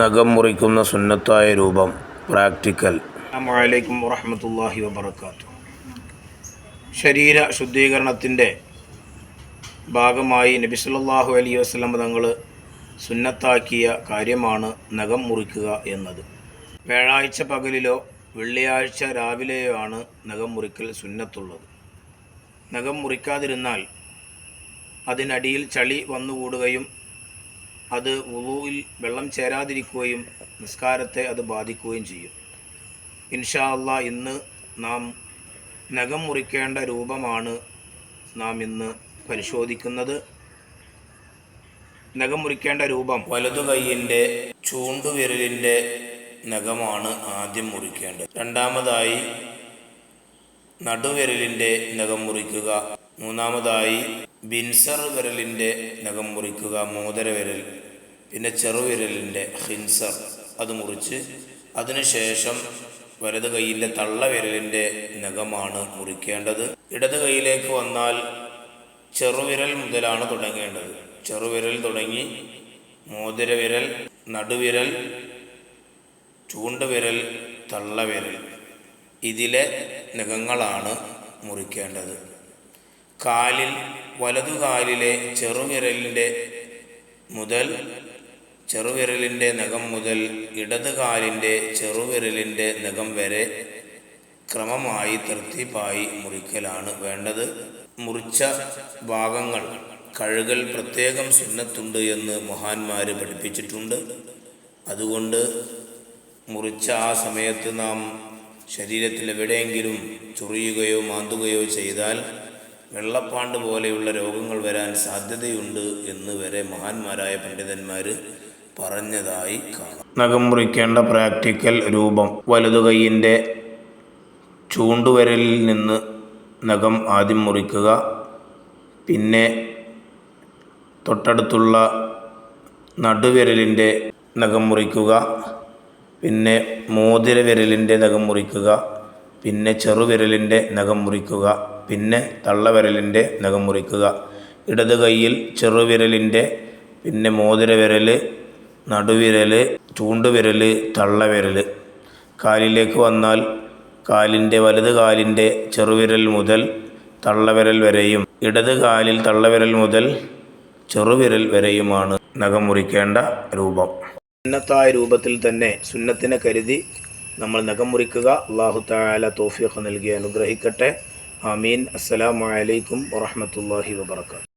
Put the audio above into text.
നഖം മുറിക്കുന്ന സുന്നത്തായ രൂപം പ്രാക്ടിക്കൽ. അസ്സാമലൈക്കും വറഹമത്തല്ലാഹി വബർക്കാത്തു ശരീര ശുദ്ധീകരണത്തിന്റെ ഭാഗമായി നബി സല്ലല്ലാഹു അലൈഹി വസല്ലം തങ്ങൾ സുന്നത്താക്കിയ കാര്യമാണ് നഖം മുറിക്കുക എന്നത്. വ്യാഴാഴ്ച പകലിലോ വെള്ളിയാഴ്ച രാവിലെയോ ആണ് നഖം മുറിക്കൽ സുന്നത്തുള്ളത്. നഖം മുറിക്കാതിരുന്നാൽ അതിനടിയിൽ ചളി വന്നുകൂടുകയും അത് ഉളുവിൽ വെള്ളം ചേരാതിരിക്കുകയും നിസ്കാരത്തെ അത് ബാധിക്കുകയും ചെയ്യും. ഇൻഷാ അല്ല ഇന്ന് നാം നഖം മുറിക്കേണ്ട രൂപമാണ് നാം ഇന്ന് പരിശോധിക്കുന്നത്. നഖം മുറിക്കേണ്ട രൂപം വലതു കൈയിന്റെ ചൂണ്ടുവിരലിന്റെ നഖമാണ് ആദ്യം മുറിക്കേണ്ടത്. രണ്ടാമതായി നടുവിരലിന്റെ നഖം മുറിക്കുക. മൂന്നാമതായി ബിൻസർ വിരലിന്റെ നഖം മുറിക്കുക. മോതിര വിരൽ. പിന്നെ ചെറുവിരലിന്റെ ഹിൻസർ അത് മുറിച്ച് അതിനുശേഷം വലത് കൈയിലെ തള്ളവിരലിന്റെ നഖമാണ് മുറിക്കേണ്ടത്. ഇടത് കൈയിലേക്ക് വന്നാൽ ചെറുവിരൽ മുതലാണ് തുടങ്ങേണ്ടത്. ചെറുവിരൽ തുടങ്ങി മോതിരവിരൽ നടുവിരൽ ചൂണ്ടുവിരൽ തള്ളവിരൽ ഇതിലെ നഖങ്ങളാണ് മുറിക്കേണ്ടത്. കാലിൽ വലതുകാലിലെ ചെറുവിരലിന്റെ മുതൽ ചെറുവിരലിന്റെ നഖം മുതൽ ഇടത് കാലിന്റെ ചെറുവിരലിന്റെ നഖം വരെ ക്രമമായി തൃപ്തിപ്പായി മുറിക്കലാണ് വേണ്ടത്. മുറിച്ച ഭാഗങ്ങൾ കഴുകൽ പ്രത്യേകം സുന്നത്തുണ്ട് എന്ന് മഹാന്മാർ പഠിപ്പിച്ചിട്ടുണ്ട്. അതുകൊണ്ട് മുറിച്ച ആ സമയത്ത് നാം ശരീരത്തിൽ എവിടെയെങ്കിലും ചൊറിയുകയോ മാന്തുകയോ ചെയ്താൽ വെള്ളപ്പാണ്ട് പോലെയുള്ള രോഗങ്ങൾ വരാൻ സാധ്യതയുണ്ട് എന്ന് വരെ മഹാന്മാരായ പണ്ഡിതന്മാർ പറഞ്ഞതായി കാണാം. നഖം മുറിക്കേണ്ട പ്രാക്ടിക്കൽ രൂപം വലതു കൈയിന്റെ ചൂണ്ടുവിരലിൽ നിന്ന് നഖം ആദ്യം മുറിക്കുക. പിന്നെ തൊട്ടടുത്തുള്ള നടുവിരലിന്റെ നഖം മുറിക്കുക. പിന്നെ മോതിര വിരലിന്റെ നഖം മുറിക്കുക. പിന്നെ ചെറുവിരലിന്റെ നഖം മുറിക്കുക. പിന്നെ തള്ളവിരലിന്റെ നഖം മുറിക്കുക. ഇടത് കൈയിൽ ചെറുവിരലിന്റെ പിന്നെ മോതിര വിരൽ നടുവിരൽ ചൂണ്ടുവിരൽ തള്ളവിരൽ കാലിലേക്ക് വന്നാൽ കാലിന്റെ വലത് കാലിന്റെ ചെറുവിരൽ മുതൽ തള്ളവിരൽ വരെയും ഇടത് കാലിൽ തള്ളവിരൽ മുതൽ ചെറുവിരൽ വരെയുമാണ് നഖം മുറിക്കേണ്ട രൂപം. സുന്നത്തായ രൂപത്തിൽ തന്നെ സുന്നത്തിനെ കരുതി നമ്മൾ നഖം മുറിക്കുക. അള്ളാഹു താല തോഫിയൊക്കെ നൽകി അനുഗ്രഹിക്കട്ടെ. ആമീൻ. അസ്സലാമലൈക്കും വറഹമത്തല്ലാഹി വബർക്കാത്തു